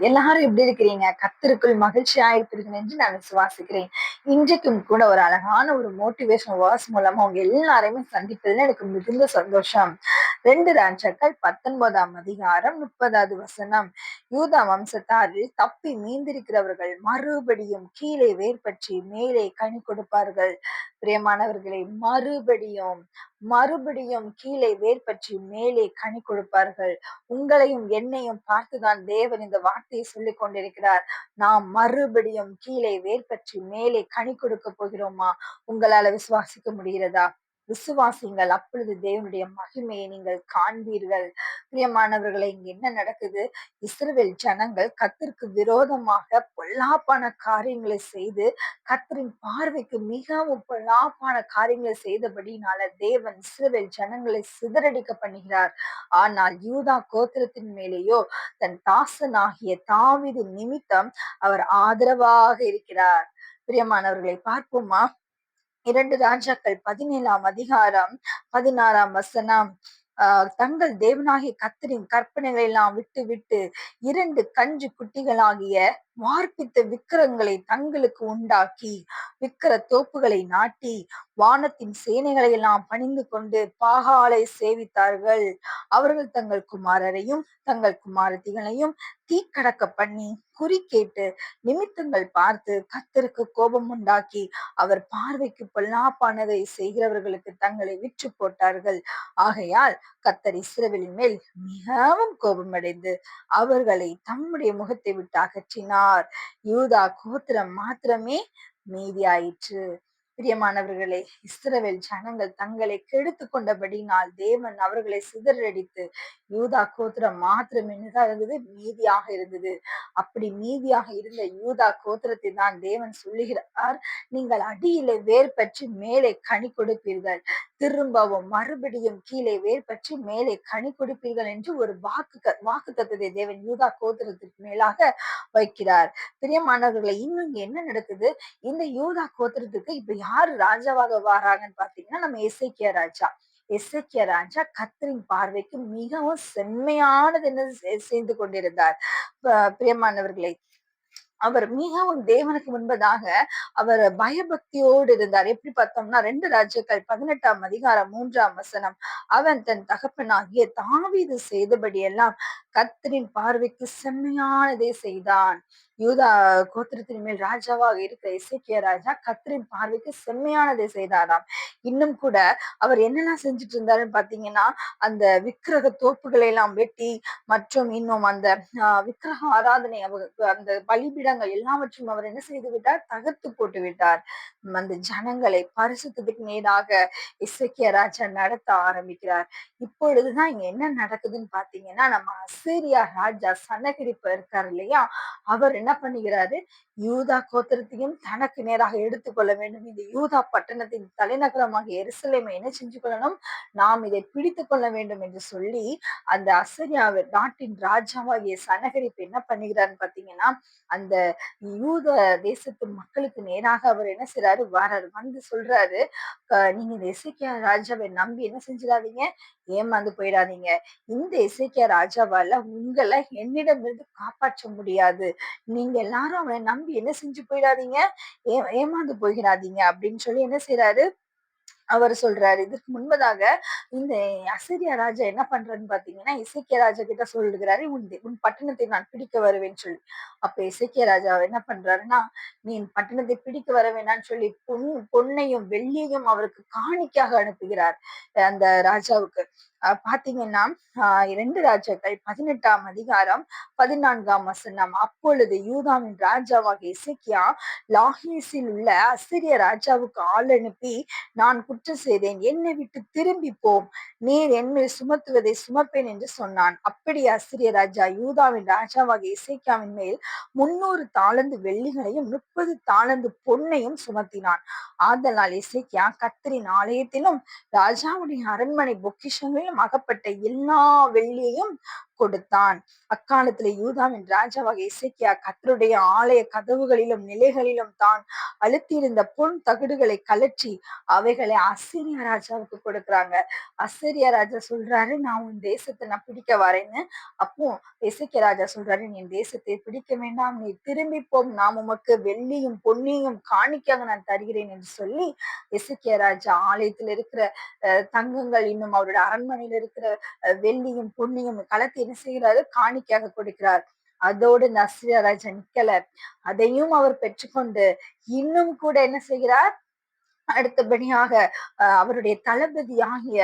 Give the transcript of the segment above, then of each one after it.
எல்லாரும் எப்படி இருக்கிறீங்க? கத்திற்குள் மகிழ்ச்சியா இருப்பீர்கள் என்று நான் விசுவாசிக்கிறேன். இன்றைக்கும் கூட ஒரு அழகான ஒரு மோட்டிவேஷன் வேர்ஸ் மூலமா உங்க எல்லாரையுமே சந்திப்பதுல எனக்கு மிகுந்த சந்தோஷம். ரெண்டு ராஜாக்கள் பத்தொன்பதாம் அதிகாரம் முப்பதாவது வசனம். யூதா வம்சத்தாரில் தப்பி மீந்திருக்கிறவர்கள் மறுபடியும் கீழே வேர்பற்றி மேலே கனி கொடுப்பார்கள். பிரியமானவர்களை மறுபடியும் மறுபடியும் கீழே வேர்பற்றி மேலே கனி கொடுப்பார்கள். உங்களையும் என்னையும் பார்த்துதான் தேவன் இந்த வார்த்தையை சொல்லிக் கொண்டிருக்கிறார். நாம் மறுபடியும் கீழே வேர்பற்றி மேலே கனி கொடுக்க போகிறோமா? உங்களால விசுவாசிக்க முடிகிறதா? விசுவாசிங்கள். அப்பொழுது தேவனுடைய மகிமையை நீங்கள் காண்பீர்கள். பிரியமானவர்களை இங்க என்ன நடக்குது? இஸ்ரேல் ஜனங்கள் கத்திற்கு விரோதமாக பொல்லாப்பான காரியங்களை செய்து கத்தரின் பார்வைக்கு மிகவும் பொல்லாப்பான காரியங்களை செய்தபடினால தேவன் இஸ்ரேல் ஜனங்களை சிதறடிக்க பண்ணுகிறார். ஆனால் யூதா கோத்திரத்தின் மேலேயோ தன் தாசனாகிய தாவிது நிமித்தம் அவர் ஆதரவாக இருக்கிறார். பிரியமானவர்களை பார்ப்போமா? இரண்டு ராஜாக்கள் பதினேழாம் அதிகாரம் பதினாறாம் வசனம். ஆஹ் தங்கள் தேவனாகிய கத்தரின் கற்பனைகளை எல்லாம் விட்டு விட்டு இரண்டு கஞ்சு குட்டிகளாகிய வார்ப்பித்த விக்கிரங்களை தங்களுக்கு உண்டாக்கி விக்கிர தோப்புகளை நாட்டி வானத்தின் சேனைகளை எல்லாம் பணிந்து கொண்டு பாகாலை சேவித்தார்கள். அவர்கள் தங்கள் குமாரரையும் தங்கள் குமாரத்திகளையும் தீக்கடக்க பண்ணி குறி கேட்டு நிமித்தங்கள் பார்த்து கத்தருக்கு கோபம் உண்டாக்கி அவர் பார்வைக்கு பொல்லாப்பானதை செய்கிறவர்களுக்கு தங்களை விற்று போட்டார்கள். ஆகையால் கத்தர் இஸ்ரவேலின் மேல் மிகவும் கோபமடைந்து அவர்களை தம்முடைய முகத்தை விட்டு அகற்றினார். யூதா கோத்திரம் மாத்திரமே மீதியாயிற்று. பிரியமானவர்களே இஸ்ரவேல் ஜனங்கள் தங்களை கெடுத்து கொண்டபடினால் தேவன் அவர்களை சிதறடித்து யூதா கோத்திரம் மாத்திரம் என்னதான் இருந்தது மீதியாக இருந்தது. அப்படி மீதியாக இருந்த யூதா கோத்திரத்தை தான் தேவன் சொல்லுகிறார் நீங்கள் அடியிலே வேர் பற்றி மேலே கனி கொடுப்பீர்கள். திரும்பவும் மறுபடியும் கீழே வேர் பற்றி மேலே கனி கொடுப்பீர்கள் என்று ஒரு வாக்கு வாக்கு தத்துவத்தை தேவன் யூதா கோத்திரத்திற்கு மேலாக வைக்கிறார். பிரியமானவர்களை இன்னும் என்ன நடக்குது? இந்த யூதா கோத்திரத்துக்கு இப்ப யாரு ராஜாவாக வராங்கன்னு பாத்தீங்கன்னா நம்ம இசைக்கிய ராஜா. இசைக்கிய ராஜா கத்தரின் பார்வைக்கு மிகவும் செம்மையானது என்ன செய்து கொண்டிருந்தார். பிரியமானவர்களை அவர் மிகவும் தேவனுக்கு முன்பதாக அவர் பயபக்தியோடு இருந்தார். எப்படி பார்த்தோம்னா ரெண்டு ராஜ்யங்கள் பதினெட்டாம் அதிகாரம் மூன்றாம் வசனம். அவன் தன் தகப்பனாகிய தாவீது செய்தபடியெல்லாம் கத்தரின் பார்வைக்கு செம்மையானதை செய்தான். யூதா கோத்திரத்தின் மேல் ராஜாவாக இருக்க இசைக்கிய ராஜா கத்திரின் பார்வைக்கு செம்மையானதை செய்தாராம். இன்னும் கூட அவர் என்னெல்லாம் செஞ்சுட்டு இருந்தாருன்னு பாத்தீங்கன்னா அந்த விக்கிரக தோப்புகளை எல்லாம் வெட்டி மற்றும் இன்னும் அந்த விக்கிரக ஆராதனை அவருக்கு அந்த பலிபீடங்கள் எல்லாவற்றையும் அவர் என்ன செய்து விட்டார்? தகர்த்து போட்டு விட்டார். அந்த ஜனங்களை பரிசுத்தத்துக்கு நேராக இசைக்கிய ராஜா நடத்த ஆரம்பிக்கிறார். இப்பொழுதுதான் இங்க என்ன நடக்குதுன்னு பாத்தீங்கன்னா நம்ம அசேரியா ராஜா சன்னகிரிப்ப இருக்காரு இல்லையா? அவர் என்ன என்ன பண்ணுகிறாரு? யூதா கோத்திரத்தையும் தனக்கு நேராக எடுத்துக்கொள்ள வேண்டும். இந்த யூதா பட்டணத்தின் தலைநகரமாக எருசலேமை என்ன செஞ்சு கொள்ளணும்? நாம் இதை பிடித்து கொள்ள வேண்டும் என்று சொல்லி அந்த அசரியாவை நாட்டின் ராஜாவாகிய சனகரிப்பு என்ன பண்ணுகிறாருன்னு பாத்தீங்கன்னா அந்த யூத தேசத்து மக்களுக்கு நேராக அவர் என்ன செய்யறாரு வராரு. வந்து சொல்றாரு நீங்க இந்த இசைக்கியா ராஜாவை நம்பி என்ன செஞ்சிடாதீங்க? ஏமாந்து போயிடாதீங்க. இந்த இசைக்கியா ராஜாவால உங்களை என்னிடமிருந்து காப்பாற்ற முடியாது. நீங்க எல்லாரும் அவனை நம்பி என்ன செஞ்சு போயிடாதீங்க. ஏ ஏமாந்து போயிடாதீங்க அப்படின்னு சொல்லி என்ன செய்யறாரு அவர் சொல்றாரு. இதுக்கு முன்பதாக இந்த அசிரியா ராஜா என்ன பண்றன்னு பாத்தீங்கன்னா இசைக்கிய ராஜா கிட்ட சொல்லுகிறாரு உன் உன் பட்டணத்தை நான் பிடிக்க வருவேன்னு சொல்லி. அப்ப இசைக்கிய ராஜா என்ன பண்றாருன்னா நீ பட்டணத்தை பிடிக்க வர வேணான்னு சொல்லி பொன் பொன்னையும் வெள்ளியையும் அவருக்கு காணிக்காக அனுப்புகிறார் அந்த ராஜாவுக்கு. பாத்தீங்கன்னா இரண்டு ராஜாக்கள் பதினெட்டாம் அதிகாரம் பதினான்காம் வசனம். அப்பொழுது யூதாவின் ராஜாவாக இசைக்கியா லாஹீஸில் உள்ள அசிரிய ராஜாவுக்கு ஆள் அனுப்பி நான் குற்றம் செய்தேன். என்னை விட்டு திரும்பி போம் நீர் என்மேல் சுமத்துவதை சுமப்பேன் என்று சொன்னான். அப்படி அசிரிய ராஜா யூதாவின் ராஜாவாக இசைக்கியாவின் மேல் முன்னூறு தாளந்து வெள்ளிகளையும் முப்பது தாளந்து பொன்னையும் சுமத்தினான். ஆதலால் இசைக்கியா கத்தரின் ஆலயத்திலும் ராஜாவுடைய அரண்மனை அகப்பட்ட எல்லா வெள்ளியையும் கொடுத்தான். அக்காலத்துல யூதாவின் ராஜாவாக இசைக்கியா கத்தருடைய ஆலய கதவுகளிலும் நிலைகளிலும் தான் அழுத்தியிருந்த பொன் தகடுகளை கலற்றி அவைகளை அசிரியா ராஜாவுக்கு கொடுக்குறாங்க. அசிரியா ராஜா சொல்றாரு நான் உன் தேசத்தை நான் பிடிக்க வரேன்னு. அப்போ இசைக்கிய ராஜா சொல்றாரு நீ தேசத்தை பிடிக்க வேண்டாம் நீ திரும்பி போம் நாம் உமக்கு வெள்ளியும் பொன்னியும் காணிக்காக நான் தருகிறேன் என்று சொல்லி இசைக்கிய ராஜா ஆலயத்தில் இருக்கிற தங்கங்கள் இன்னும் அவருடைய அரண்மனையில் இருக்கிற வெள்ளியும் பொன்னியும் களத்தை என்ன செய்கிறாரு? காணிக்கையாக கொடுக்கிறார். அதோடு நஸ்ரியா நிக்கல. அதையும் அவர் பெற்றுக்கொண்டு இன்னும் கூட என்ன செய்கிறார்? அடுத்தபடியாக அவருடைய தளபதி ஆகிய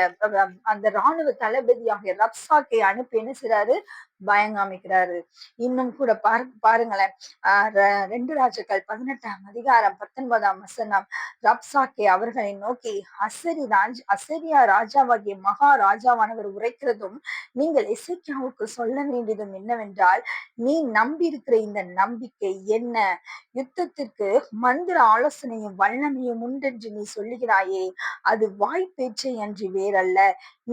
அந்த ராணுவ தளபதி ஆகிய ரப்சாக்கை அனுப்பி என்ன செய்றாரு? பயங்காமிக்கிறாரு இன்னும் கூட பாரு பாருங்களேன். ரெண்டு ராஜாக்கள் பதினெட்டாம் அதிகாரம் பத்தொன்பதாம் வசனம். ரப்சாக்கே அவர்களை நோக்கி அசரி ராஜ் அசரியா ராஜாவாகிய மகா ராஜாவானவர் உரைக்கிறதும் நீங்கள் இசைக்கியாவுக்கு சொல்ல வேண்டியதும் என்னவென்றால் நீ நம்பி இருக்கிற இந்த நம்பிக்கை என்ன? யுத்தத்திற்கு மந்திர ஆலோசனையும் வல்லமையும் உண்டென்று நீ சொல்லுகிறாயே அது வாய்ப்பேச்சை அன்று வேறல்ல.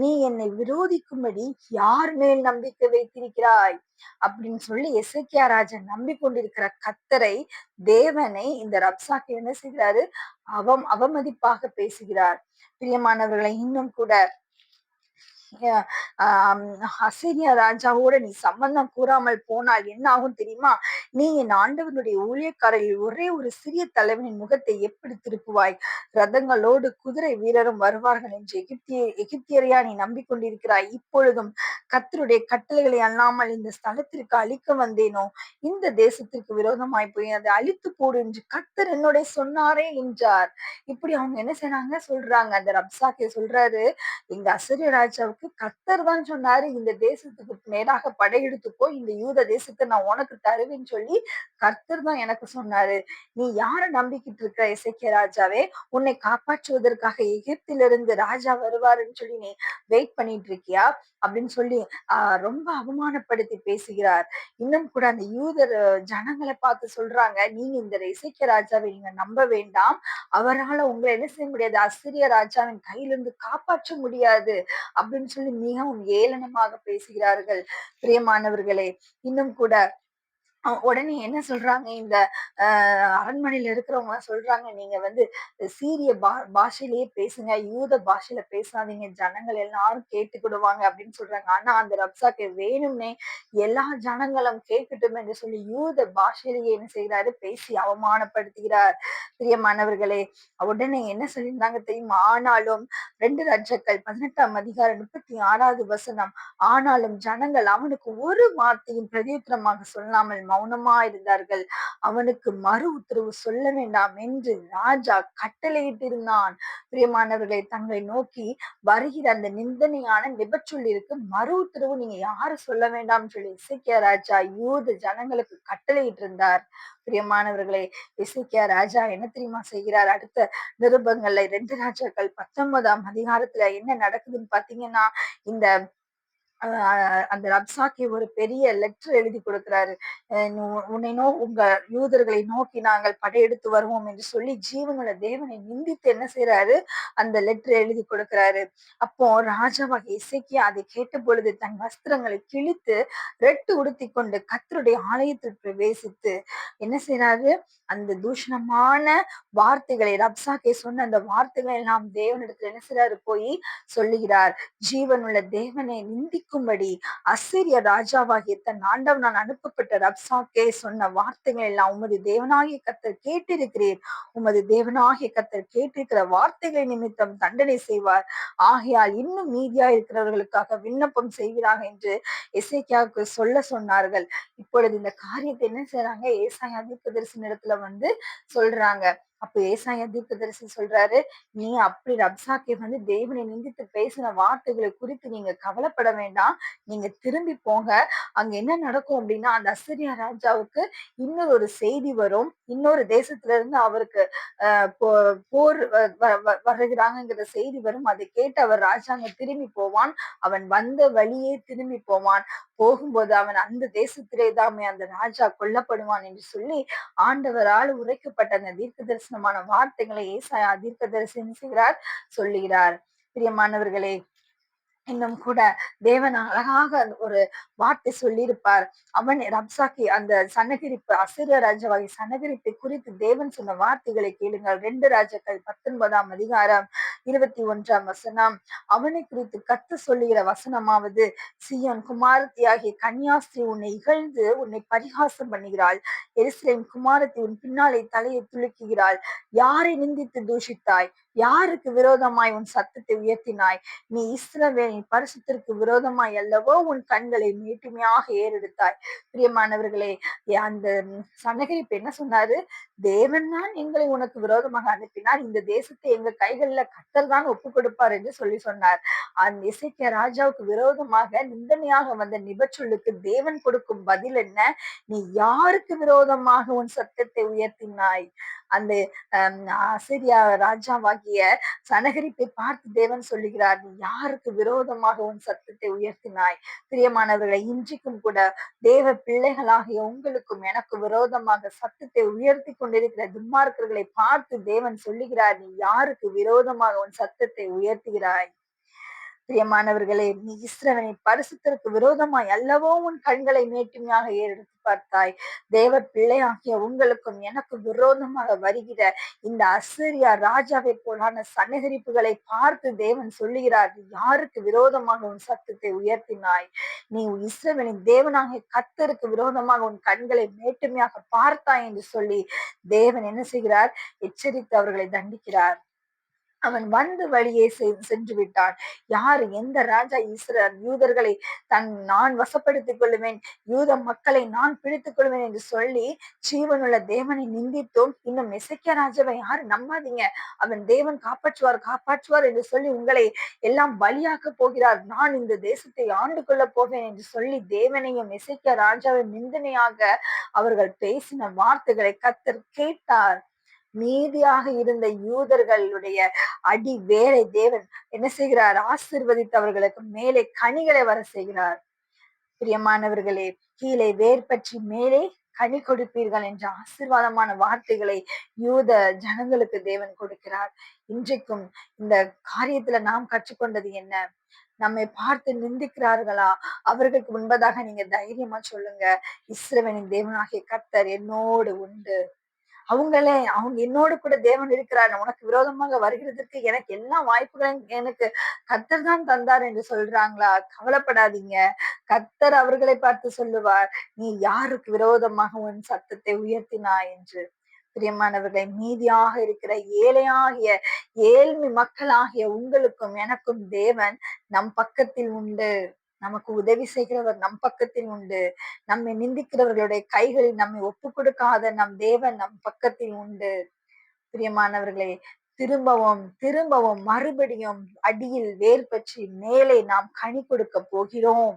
நீ என்னை விரோதிக்கும்படி யார் மேல் நம்பிக்கை வைத்திருக்கிறாய் அப்படின்னு சொல்லி எசக்கியா ராஜன் நம்பிக்கொண்டிருக்கிற கத்தரை தேவனை இந்த ரப்சாக்கு என்ன செய்கிறாரு? அவம் அவமதிப்பாக பேசுகிறார். பிரியமானவர்களை இன்னும் கூட அசிரிய ராஜாவோட நீ சம்பந்தம் கூறாமல் போனால் என்ன ஆகும் தெரியுமா? நீ என் ஆண்டவனுடைய ஊழியக்காரர்கள் ஒரே ஒரு சிறிய தலைவனின் முகத்தை எப்படி திருப்புவாய்? ரதங்களோடு குதிரை வீரரும் வருவார்கள் என்று எகிப்திய எகிப்தியரையா நீ நம்பிக்கொண்டிருக்கிறாய்? இப்பொழுதும் கத்தருடைய கட்டளைகளை அல்லாமல் இந்த ஸ்தலத்திற்கு அழிக்க வந்தேனோ? இந்த தேசத்திற்கு விரோதமாய் போய் அதை அழித்து போடு என்று கத்தர் என்னுடைய சொன்னாரே என்றார். இப்படி அவங்க என்ன செய்யறாங்க சொல்றாங்க. அந்த ரப்சாக்கே சொல்றாரு எங்க அசரிய ராஜாவுக்கு நமக்கு கத்தர் தான் சொன்னாரு இந்த தேசத்துக்கு நேராக படையெடுத்துக்கோ இந்த யூத தேசத்தை நான் உனக்கு தருவேன்னு சொல்லி கர்த்தர் தான் எனக்கு சொன்னாரு. நீ யார நம்பிக்கிட்டு இருக்க இசைக்கிய ராஜாவே? உன்னை காப்பாற்றுவதற்காக எகிப்திலிருந்து ராஜா வருவாருன்னு சொல்லி நீ வெயிட் பண்ணிட்டு இருக்கியா? அப்படின்னு சொல்லி ஆஹ் ரொம்ப அவமானப்படுத்தி பேசுகிறார். இன்னும் கூட அந்த யூதர் ஜனங்களை பார்த்து சொல்றாங்க நீங்க இந்த இசைக்கிய ராஜாவை நீங்க நம்ப வேண்டாம். அவரால் உங்களை என்ன செய்ய முடியாது. அசிரிய ராஜாவின் கையிலிருந்து காப்பாற்ற முடியாது. அப்படின்னு சொல்லி மிகவும் ஏளனமாக பேசுகிறார்கள். பிரியமானவர்களே இன்னும் கூட உடனே என்ன சொல்றாங்க? இந்த அஹ் அரண்மனையில இருக்கிறவங்க சொல்றாங்க நீங்க வந்து சீரிய பா பாஷையிலேயே பேசுங்க யூத பாஷையில பேசாதீங்க ஜனங்கள் எல்லாரும் கேட்டுக்கிடுவாங்க அப்படின்னு சொல்றாங்க. ஆனா அந்த ரப்சாக்கு வேணும்னே எல்லா ஜனங்களும் கேட்கட்டும் என்று சொல்லி யூத பாஷையிலேயே என்ன செய்கிறாரு? பேசி அவமானப்படுத்துகிறார். பிரியமானவர்களே உடனே என்ன சொல்லியிருந்தாங்க தெரியுமா? ஆனாலும் ரெண்டு ராஜாக்கள் பதினெட்டாம் அதிகாரம் முப்பத்தி ஆறாவது வசனம் ஆனாலும் ஜனங்கள் அவனுக்கு ஒரு வார்த்தையும் பிரதியுத்தரமாக சொல்லாமல் மௌனமா இருந்தார்கள். அவனுக்கு மறு உத்தரவு சொல்ல வேண்டாம் என்று ராஜா கட்டளையிட்டிருந்தான். பிரியமானவர்களை தங்களை நோக்கி வருகிற அந்த நிந்தனையான நிபச்சொல்லிருக்கு மறு உத்தரவு நீங்க யாரு சொல்ல வேண்டாம் சொல்லி இசைக்கிய ராஜா யூத ஜனங்களுக்கு கட்டளையிட்டு இருந்தார் பிரியமானவர்களை இசைக்கிய ராஜா என்ன தெரியுமா செய்கிறார்? அடுத்த நிருபங்கள்ல ரெண்டு ராஜாக்கள் பத்தொன்பதாம் அதிகாரத்துல என்ன நடக்குதுன்னு பாத்தீங்கன்னா இந்த அந்த ரப்சாக்கி ஒரு பெரிய லெட்டர் எழுதி கொடுக்கிறாரு. உன்னை நோ உங்க யூதர்களை நோக்கி நாங்கள் படையெடுத்து வருவோம் என்று சொல்லி ஜீவனுள்ள தேவனை நிந்தித்து என்ன செய்யறாரு அந்த லெட்டர் எழுதி கொடுக்கிறாரு. அப்போ ராஜாவாக இசைக்கி அதை கேட்ட பொழுது தன் வஸ்திரங்களை கிழித்து ரெட்டு உடுத்தி கொண்டு கத்தருடைய ஆலயத்தில் பிரவேசித்து என்ன செய்யறாரு அந்த தூஷணமான வார்த்தைகளை ரப்சாக்கே சொன்ன அந்த வார்த்தைகளை எல்லாம் தேவனிடத்துல என்ன செய்யறாரு போய் சொல்லுகிறார். ஜீவனுள்ள தேவனை நிந்தி கேட்கும்படி அசிரிய ராஜாவாகிய தன் நான் அனுப்பப்பட்ட ரப்சாக்கே சொன்ன வார்த்தைகள் எல்லாம் உமது தேவனாகிய கத்தர் கேட்டிருக்கிறீர். உமது தேவனாகிய கத்தர் கேட்டிருக்கிற வார்த்தைகளை நிமித்தம் தண்டனை செய்வார். ஆகையால் இன்னும் மீதியா இருக்கிறவர்களுக்காக விண்ணப்பம் செய்கிறார்கள் என்று இசைக்கியாவுக்கு சொல்ல சொன்னார்கள். இப்பொழுது இந்த காரியத்தை என்ன செய்யறாங்க ஏசாயா தீர்க்கதரிசி இடத்துல வந்து சொல்றாங்க. அப்ப ஏசாய தீர்க்கதரிசி சொல்றாரு நீ அப்படி ரப்சாக்கே வந்து தேவனை நிந்தித்து பேசின வார்த்தைகளை குறித்து நீங்க கவலைப்பட வேண்டாம். நீங்க திரும்பி போங்க. அங்க என்ன நடக்கும் அப்படின்னா அந்த அசிரியா ராஜாவுக்கு இன்னொரு ஒரு செய்தி வரும். இன்னொரு தேசத்துல இருந்து அவருக்கு போர் வருகிறாங்கிற செய்தி வரும். அதை கேட்டு அவர் ராஜாங்க திரும்பி போவான். அவன் வந்த வழியே திரும்பி போவான். போகும்போது அவன் அந்த தேசத்திலே தாமே அந்த ராஜா கொல்லப்படுவான் என்று சொல்லி ஆண்டவரால் உரைக்கப்பட்ட அந்த தீர்க்கதரிசி தரிசனமான வார்த்தைகளை ஏசாயா தீர்க்க தரிசனம் செய்கிறார் சொல்லுகிறார். பிரியமானவர்களே இன்னும் கூட தேவன் அழகாக ஒரு வார்த்தை சொல்லியிருப்பார். அவன் ரப்சாக்கி அந்த சனகிரிப்பு அசிரிய ராஜாவாகி சனகிரிப்பை குறித்து தேவன் சொன்ன வார்த்தைகளை கேளுங்கள். ரெண்டு ராஜாக்கள் பத்தொன்பதாம் அதிகாரம் இருபத்தி ஒன்றாம் வசனம். அவனை குறித்து கத்து சொல்லுகிற வசனமாவது சியோன் குமாரத்தியாகிய கன்னியாஸ்திரி உன்னை இகழ்ந்து உன்னை பரிகாசம் பண்ணுகிறாள். எருசலேம் குமாரத்தி உன் பின்னாலே தலையை துளுக்குகிறாள் யாரை நிந்தித்து தூஷித்தாய்? யாருக்கு விரோதமாய் உன் சத்தத்தை உயர்த்தினாய்? நீ இஸ்ரவேலின் பரிசுத்திற்கு விரோதமாய் அல்லவோ உன் கண்களை மீட்டுமையாக ஏறெடுத்தாய். பிரியமானவர்களே அந்த சனகரிப்பு என்ன சொன்னாரு? தேவன் தான் எங்களை உனக்கு விரோதமாக அனுப்பினார். இந்த தேசத்தை எங்க கைகள்ல கத்தர் தான் ஒப்பு கொடுப்பார் என்று சொல்லி சொன்னார். அந்த இசைக்க ராஜாவுக்கு விரோதமாக நிந்தனையாக வந்த நிபச்சொல்லுக்கு தேவன் கொடுக்கும் பதில் என்ன? நீ யாருக்கு விரோதமாக உன் சத்தத்தை உயர்த்தினாய்? அந்த ஆசிரியா ராஜாவாகிய சனகரிப்பை பார்த்து தேவன் சொல்லுகிறார் நீ யாருக்கு விரோதமாக உன் சத்தத்தை உயர்த்தினாய்? பிரியமானவர்களை இன்றைக்கும் கூட தேவ பிள்ளைகளாகிய உங்களுக்கும் எனக்கு விரோதமாக சத்தத்தை உயர்த்தி கொண்டிருக்கிற துன்மார்க்கர்களை பார்த்து தேவன் சொல்லுகிறார் நீ யாருக்கு விரோதமாக உன் சத்தத்தை உயர்த்துகிறாய்? பிரியமானவர்களே நீ இஸ்ரவனை பரிசுத்திற்கு விரோதமாய் அல்லவோ உன் கண்களை மேட்டுமையாக ஏறெடுத்து பார்த்தாய். தேவ பிள்ளையாகிய உங்களுக்கும் எனக்கு விரோதமாக வருகிற இந்த அசிரியா ராஜாவை போலான சன்னகரிப்புகளை பார்த்து தேவன் சொல்லுகிறார் யாருக்கு விரோதமாக உன் சத்தத்தை உயர்த்தினாய்? நீ இஸ்ரவனின் தேவனாகிய கத்தருக்கு விரோதமாக உன் கண்களை மேட்டுமையாக பார்த்தாய் என்று சொல்லி தேவன் என்ன செய்கிறார்? எச்சரித்து அவர்களை தண்டிக்கிறார். அவன் வந்து வழியே சென்று விட்டான். யாரு? எந்த ராஜா இஸ்ரேல் யூதர்களை தன் நான் வசப்படுத்திக் கொள்ளுவேன். யூத மக்களை நான் பிடித்துக் கொள்வேன் என்று சொல்லி ஜீவனுள்ள தேவனை நிந்தித்தோம். இன்னும் இசைக்கிய ராஜாவை யாரும் நம்பாதீங்க. அவன் தேவன் காப்பாற்றுவார் காப்பாற்றுவார் என்று சொல்லி உங்களை எல்லாம் பலியாக்க போகிறார். நான் இந்த தேசத்தை ஆண்டு கொள்ள போவேன் என்று சொல்லி தேவனையும் இசைக்கிய ராஜாவை நிந்தனையாக அவர்கள் பேசின வார்த்தைகளை கத்தர் கேட்டார். மீதியாக இருந்த யூதர்களுடைய அடி வேலை தேவன் என்ன செய்கிறார்? ஆசிர்வதித்தவர்களுக்கு மேலே கனிகளை வர செய்கிறார். பிரியமானவர்களே கீழே வேர் பற்றி மேலே கனி கொடுப்பீர்கள் என்ற ஆசிர்வாதமான வார்த்தைகளை யூத ஜனங்களுக்கு தேவன் கொடுக்கிறார். இன்றைக்கும் இந்த காரியத்துல நாம் கற்றுக்கொண்டது என்ன? நம்மை பார்த்து நிந்திக்கிறார்களா? அவர்களுக்கு முன்பதாக நீங்க தைரியமா சொல்லுங்க. இஸ்ரவனின் தேவனாகிய கர்த்தர் என்னோடு உண்டு. அவங்களே அவங்க என்னோடு கூட தேவன் இருக்கிறார். உனக்கு விரோதமாக வருகிறதுக்கு எனக்கு எல்லா வாய்ப்புகளையும் எனக்கு கத்தர் தான் தந்தார் என்று சொல்றாங்களா? கவலைப்படாதீங்க. கத்தர் அவர்களை பார்த்து சொல்லுவார் நீ யாருக்கு விரோதமாக உன் சத்தத்தை உயர்த்தினா என்று. பிரியமானவர்களை மீதியாக இருக்கிற ஏழையாகிய ஏழ்மை மக்களாகிய உங்களுக்கும் எனக்கும் தேவன் நம் பக்கத்தில் உண்டு. நமக்கு உதவி செய்கிறவர் நம் பக்கத்தில் உண்டு. நம்மை நிந்திக்கிறவர்களுடைய கைகளில் நம்மை ஒப்பு கொடுக்காத நம் தேவன் நம் பக்கத்தில் உண்டு. பிரியமானவர்களே திரும்பவும் திரும்பவும் மறுபடியும் அடியில் வேர் பற்றி மேலே நாம் கனி கொடுக்க போகிறோம்.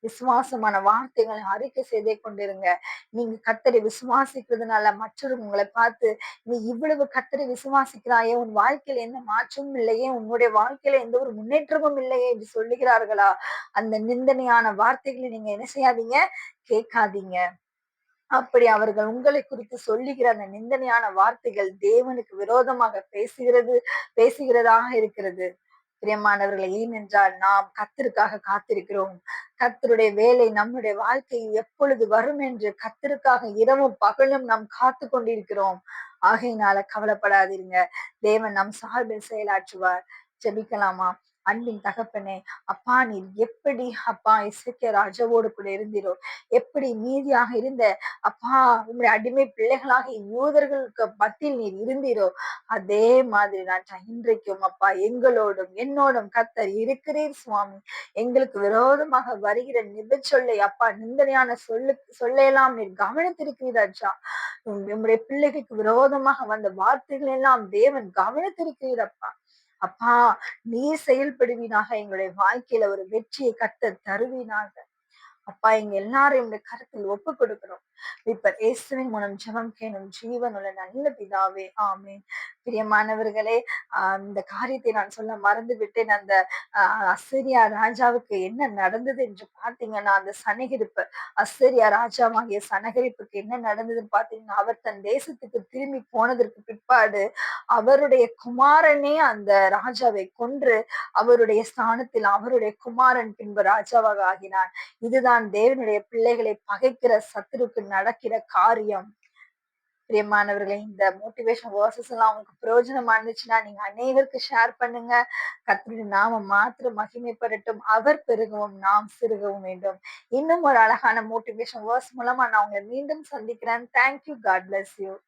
விசுவாசமான வார்த்தைகளை அறிக்கை செய்தே கொண்டிருங்க. நீங்க கத்தரை விசுவாசிக்கிறதுனால மற்றொரு உங்களை பார்த்து நீ இவ்வளவு கத்தரை விசுவாசிக்கிறாயே உன் வாழ்க்கையில எந்த மாற்றமும் இல்லையே உன்னுடைய வாழ்க்கையில எந்த ஒரு முன்னேற்றமும் இல்லையே என்று சொல்லுகிறார்களா? அந்த நிந்தனையான வார்த்தைகளை நீங்க என்ன செய்யாதீங்க? கேட்காதீங்க. அப்படி அவர்கள் உங்களை குறித்து சொல்லுகிற அந்த நிந்தனையான வார்த்தைகள் தேவனுக்கு விரோதமாக பேசுகிறது பேசுகிறதாக இருக்கிறது. பிரியமானவர்களை ஏனென்றால் நாம் கத்திற்காக காத்திருக்கிறோம். கத்தருடைய வேலை நம்முடைய வாழ்க்கையில் எப்பொழுது வரும் என்று கத்தருக்காக இரவும் பகலும் நாம் காத்து கொண்டிருக்கிறோம். ஆகையினால கவலைப்படாதீங்க தேவன் நம் சார்பில் செயலாற்றுவார். ஜெபிக்கலாமா? அன்பின் தகப்பனே அப்பா நீர் எப்படி அப்பா இசைக்கிய ராஜாவோடு கூட இருந்தீரோ எப்படி நீதியாக இருந்த அப்பா உங்களுடைய அடிமை பிள்ளைகளாக யூதர்களுக்கு மத்தியில் நீர் இருந்தீரோ? அதே மாதிரி நான் இன்றைக்கும் அப்பா எங்களோடும் என்னோடும் கத்தர் இருக்கிறீர் சுவாமி. எங்களுக்கு விரோதமாக வருகிற நிபச்சொல்லை அப்பா நிந்தனையான சொல்லு சொல்லையெல்லாம் நீர் கவனித்திருக்கிறீர் அச்சா உங்களுடைய பிள்ளைகளுக்கு விரோதமாக வந்த வார்த்தைகள் எல்லாம் தேவன் கவனித்திருக்கிறீர் அப்பா. அப்பா நீ செயல்படுவீனாக எங்களுடைய வாழ்க்கையில ஒரு வெற்றியை கத்த தருவீனாக. அப்பா எங்க எல்லாரும் இந்த கருத்தில் ஒப்பு கொடுக்கிறோம். இப்ப இயேசுவின் மூலம் ஜபம் கேணும் ஜீவனுள்ள நல்ல பிதாவே ஆமென். பிரியமானவர்களே இந்த காரியத்தை நான் சொல்ல மறந்து விட்டேன் அந்த அசரியா ராஜாவுக்கு என்ன நடந்தது என்று பார்த்தீங்கன்னா அந்த சனகிரிப்பு அசரியா ராஜாவாகிய சனகரிப்புக்கு என்ன நடந்ததுன்னு பார்த்தீங்கன்னா அவர் தன் தேசத்துக்கு திரும்பி போனதற்கு பிற்பாடு அவருடைய குமாரனே அந்த ராஜாவை கொன்று அவருடைய ஸ்தானத்தில் அவருடைய குமாரன் பின்பு ராஜாவாக ஆகினான் இதுதான் தேவனுடைய பிள்ளைகளை பகைக்கிற சத்துருக்கு நடக்கிற காரியம். பிரியமானவர்களே இந்த மோட்டிவேஷன் வேர்சஸ் எல்லாம் உங்களுக்கு பிரயோஜனமா இருந்துச்சுன்னா நீங்க அநேகருக்கு ஷேர் பண்ணுங்க. கர்த்தருடைய நாம மாத்திரம் மகிமைப்படட்டும். அவர் பெருகவும் நாம் சிறுகவும் வேண்டும். இன்னும் ஒரு அழகான மோட்டிவேஷன் வேர்ஸ் மூலமா நான் உங்களை மீண்டும் சந்திக்கிறேன். Thank you God bless you